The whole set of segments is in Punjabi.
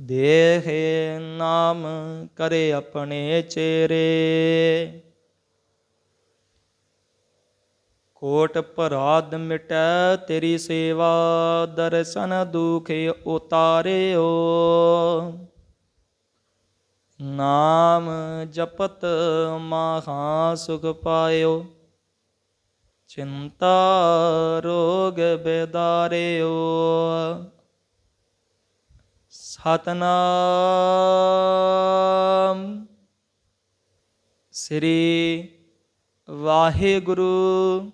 ਦੇਹ ਨਾਮ ਕਰੇ ਆਪਣੇ ਚੇਰੇ। ਕੋਟ ਪਰਾਧ ਮਿਟੈ ਤੇਰੀ ਸੇਵਾ, ਦਰਸ਼ਨ ਦੁਖੇ ਉਤਾਰਿਓ। ਨਾਮ ਜਪਤ ਮਹਾ ਸੁਖ ਪਾਇਓ, ਚਿੰਤਾ ਰੋਗ ਬੇਦਾਰਿਓ। ਸਤਨਾਮ। ਸ੍ਰੀ ਵਾਹਿਗੁਰੂ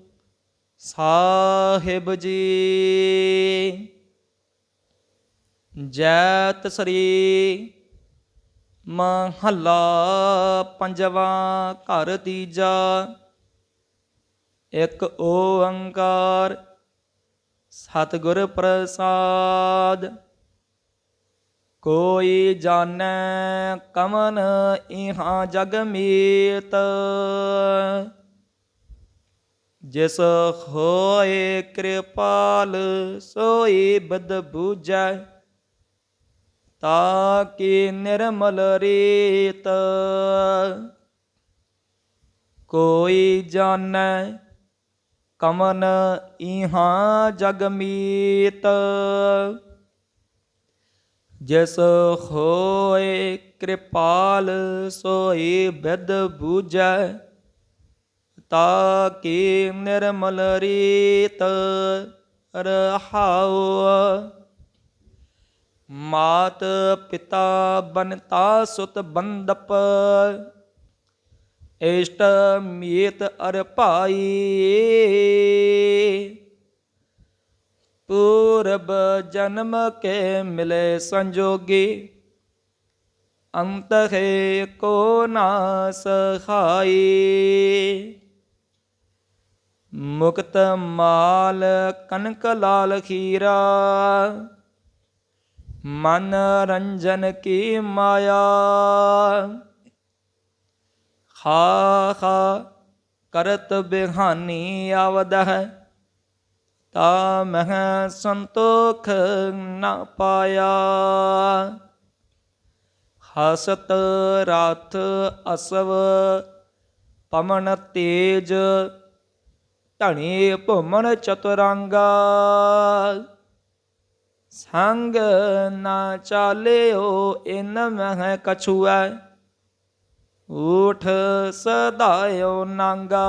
ਸਾਹਿਬ ਜੀ। ਜੈਤ ਸ੍ਰੀ ਮਹੱਲਾ ਪੰਜਵਾਂ ਘਰ ਤੀਜਾ। ਇੱਕ ਓੰਕਾਰ ਸਤਿਗੁਰ ਪ੍ਰਸਾਦ। ਕੋਈ ਜਾਣੈ ਕਮਨ ਇਹਾਂ ਜਗ ਮੀਤ। ਜਿਸ ਹੋਏ ਕਿਰਪਾਲ, ਸੋਈ ਬਦ ਬੂਝੈ ਤਾ ਕੀ ਨਿਰਮਲ ਰੀਤ। ਕੋਈ ਜਾਣੈ ਕਮਨ ਇਹਾਂ ਜਗ ਮੀਤ। ਜਿਸ ਹੋਏ ਕਿਰਪਾਲ ਸੋਈ ਬਿਦ ਬੂਝੈ, ਤਾ ਕੀ ਨਿਰਮਲ ਰੀਤ ਰਹਾਉ। ਮਾਤ ਪਿਤਾ ਬਨਤਾ ਸੁਤ ਬੰਦਪ, ਇਸ਼ਟ ਮੀਤ ਅਰ ਭਾਈ। ਪੂਰਬ ਜਨਮ ਕੇ ਮਿਲੇ ਸੰਜੋਗੀ। ਅੰਤ ਹੈ ਕੋ ਨਾ ਸਹਾਈ ਮੁਕਤ ਮਾਲ ਕਨਕ ਲਾਲ ਖੀਰਾ। ਮਨ ਰੰਜਨ ਕੀ ਮਾਇਆ। ਖਾ ਖਾ ਕਰਤ ਬਿਹਾਨੀ ਆਵਦ ਹੈ। ਤਾ ਮਹ ਸੰਤੋਖ ਨ ਪਾਇਆ। ਹਸਤ ਰਥ ਅਸਵ ਪਮਨ ਤੇਜ, ਧਣੀ ਭੁਮਣ ਚਤੁਰੰਗਾ। ਸੰਗ ਨਾ ਚਾਲਿਓ ਇਨ ਮਹਿ ਕਛੁਐ, ਊਠ ਸਦਾਇਓ ਨਾਂਗਾ।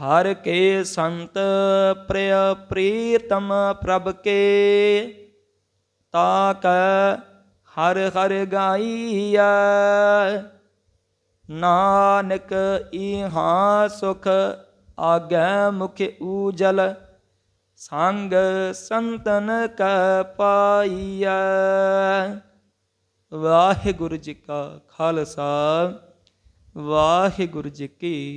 ਹਰ ਕੇ ਸੰਤ ਪ੍ਰਿਯ ਪ੍ਰੀਤਮ ਪ੍ਰਭ ਕੇ, ਤਾਕ ਹਰ ਹਰ ਗਾਈਐ। ਨਾਨਕ ਇਹਾਂ ਸੁਖ ਆਗੈ ਮੁਖ ਊਜਲ, ਸੰਗ ਸੰਤਨ ਕੈ ਪਾਈਐ। ਵਾਹਿਗੁਰੂ ਜੀ ਕਾ ਖਾਲਸਾ, ਵਾਹਿਗੁਰੂ ਜੀ ਕੀ